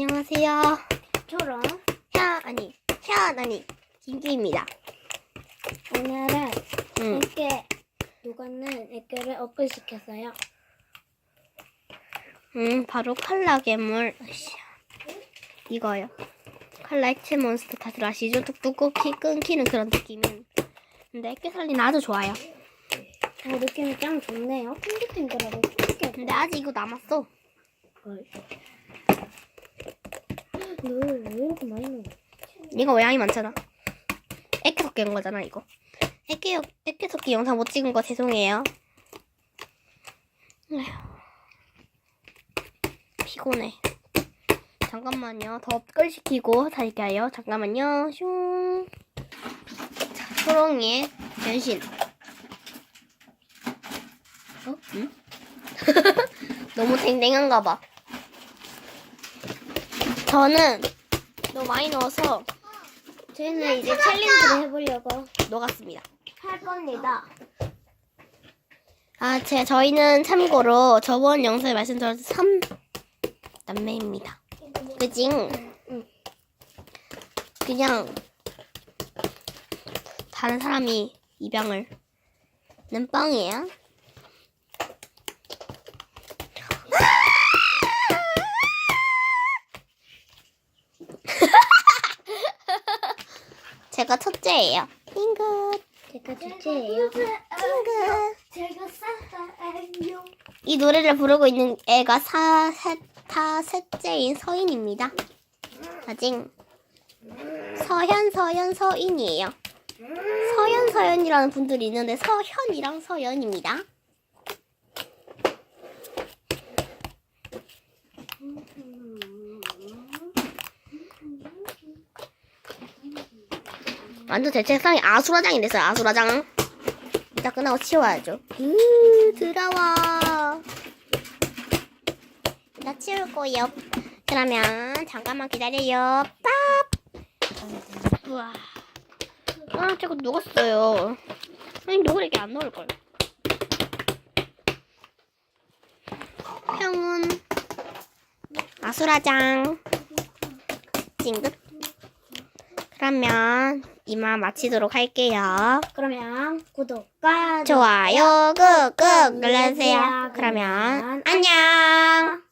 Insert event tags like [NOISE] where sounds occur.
안녕하세요. 초롱 현 아니 현 아니 김규입니다. 오늘은 응. 애께 녹았는 애께를 업글시켰어요. 음 바로 칼라 괴물. 으쌰. 이거요. 칼라 액체 몬스터 다들 아시죠? 뚝뚝 끊기, 끊기는 그런 느낌은. 근데 액계 살리는 아주 좋아요. 어, 느낌이 짱 좋네요. 탱글탱글하고. 근데 아직 이거 남았어. 너왜 이렇게 많이 넣어? 이거 왜 양이 많잖아. 액계 섞인 거잖아 이거. 액계 액계 섞기 영상 못 찍은 거 죄송해요. 피곤해. 잠깐만요. 더 끌시키고 살게요. 잠깐만요. 슝. 자, 초롱이의 변신. 어? 응? [LAUGHS] 너무 댕댕한가 봐. 저는 너무 많이 넣어서 저희는 이제 챌린지를 해보려고 녹았습니다. 할 겁니다. 아, 제 저희는 참고로 저번 영상에 말씀드렸던 3 남매입니다. 그지? 응. 그냥 다른 사람이 입양을 는 뻥이에요. 제가 첫째예요. 띵긋, 제가 둘째예요. 띵긋. 제가 산타예요. 이 노래를 부르고 있는 애가 사, 셋, 다 셋째인 서인입니다. 아직 서현, 서현, 서인이에요. 서현, 서현이라는 분들이 있는데 서현이랑 서연입니다. 완전 제 책상이 아수라장이 됐어요. 아수라장. 이따 끝나고 치워야죠. 으, 더러워. 나 치울 거예요. 그러면 잠깐만 기다려요. ปั๊. 우와. 아, 자꾸 녹았어요. 아니, 녹을 이렇게 안 넣을 걸. 평은 아수라장. 찡긋. 그러면 이만 마치도록 할게요. 그러면 구독과 좋아요 꾹꾹 눌러주세요. 그러면 안녕.